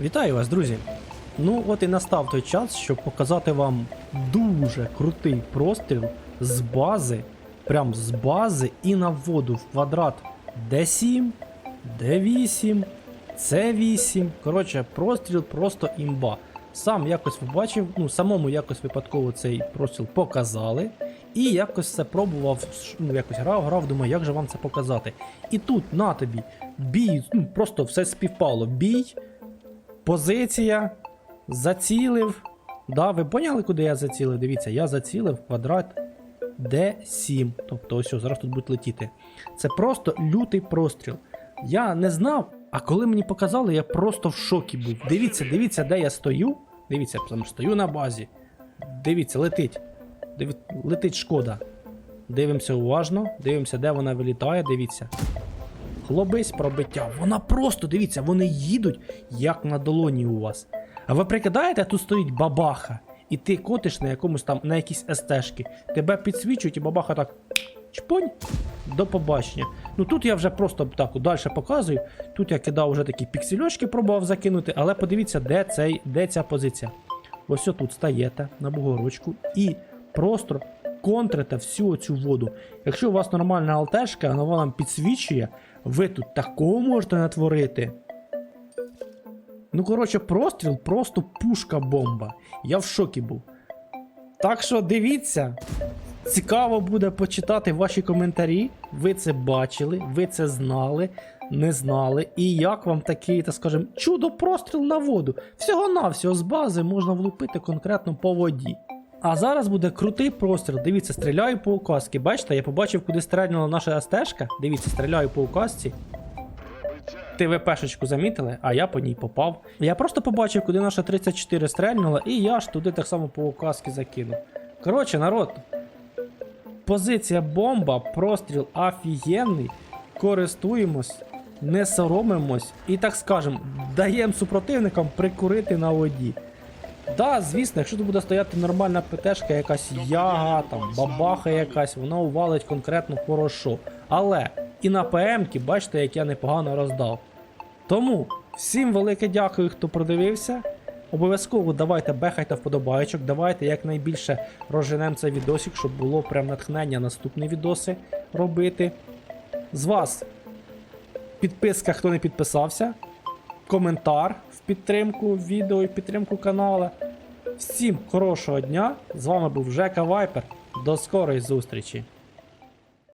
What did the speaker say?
Вітаю вас, друзі! Ну, от і настав той час, щоб показати вам дуже крутий простріл з бази, прям з бази і на воду в квадрат D7, D8, C8. Коротше, простріл просто імба. Сам якось побачив, ну, самому якось випадково цей простріл показали. І якось це пробував, ну, якось грав, грав, думаю, як же вам це показати. І тут на тобі бій, ну, просто все співпало. Бій, позиція, зацілив. Да, ви поняли, куди я зацілив? Дивіться, я зацілив квадрат D7. Тобто, ось, зараз тут будуть летіти. Це просто лютий простріл. Я не знав, а коли мені показали, я просто в шокі був. Дивіться, дивіться, де я стою. Дивіться, там стою на базі. Дивіться, летить. Диві... Летить шкода. Дивимося уважно, дивимося, де вона вилітає, дивіться. Хлобись пробиття. Вона просто, дивіться, вони їдуть, як на долоні у вас. А ви прикидаєте, тут стоїть бабаха, і ти котиш на якомусь там, на якійсь естешки. Тебе підсвічують, і бабаха так. Чпонь, до побачення. Ну тут я вже просто так далі показую. Тут я кидав вже такі піксельочки, пробував закинути, але подивіться, де, цей, де ця позиція. Ось тут стаєте на бугорочку і просто контрите всю цю воду. Якщо у вас нормальна алтешка, вона вам підсвічує, ви тут такого можете натворити. Ну, коротше, простріл просто пушка-бомба. Я в шокі був. Так що дивіться. Цікаво буде почитати ваші коментарі. Ви це бачили, ви це знали, не знали. І як вам такий, так скажем, чудо простріл на воду. Всього-навсього з бази можна влупити конкретно по воді. А зараз буде крутий простріл. Дивіться, стріляю по указці. Бачите, я побачив, куди стрельнула наша стежка. Дивіться, стріляю по указці. ТВПшечку замітили, а я по ній попав. Я просто побачив, куди наша 34 стрельнула, і я ж туди так само по указці закинув. Коротше, народ, позиція бомба, простріл офігенний. Користуємось, не соромимось і, так скажем, даємо супротивникам прикурити на воді. Да, звісно, якщо тут буде стояти нормальна ПТшка, якась яга, там, бабаха якась, вона увалить конкретно хорошо. Але і на ПМ-ки, бачите, як я непогано роздав. Тому всім велике дякую, хто продивився. Обов'язково давайте бехайте вподобайчик, давайте якнайбільше розженемо цей відосик, щоб було прям натхнення наступні відоси робити. З вас підписка, хто не підписався, коментар в підтримку відео і підтримку каналу. Всім хорошого дня! З вами був Жека Вайпер. До скорої зустрічі!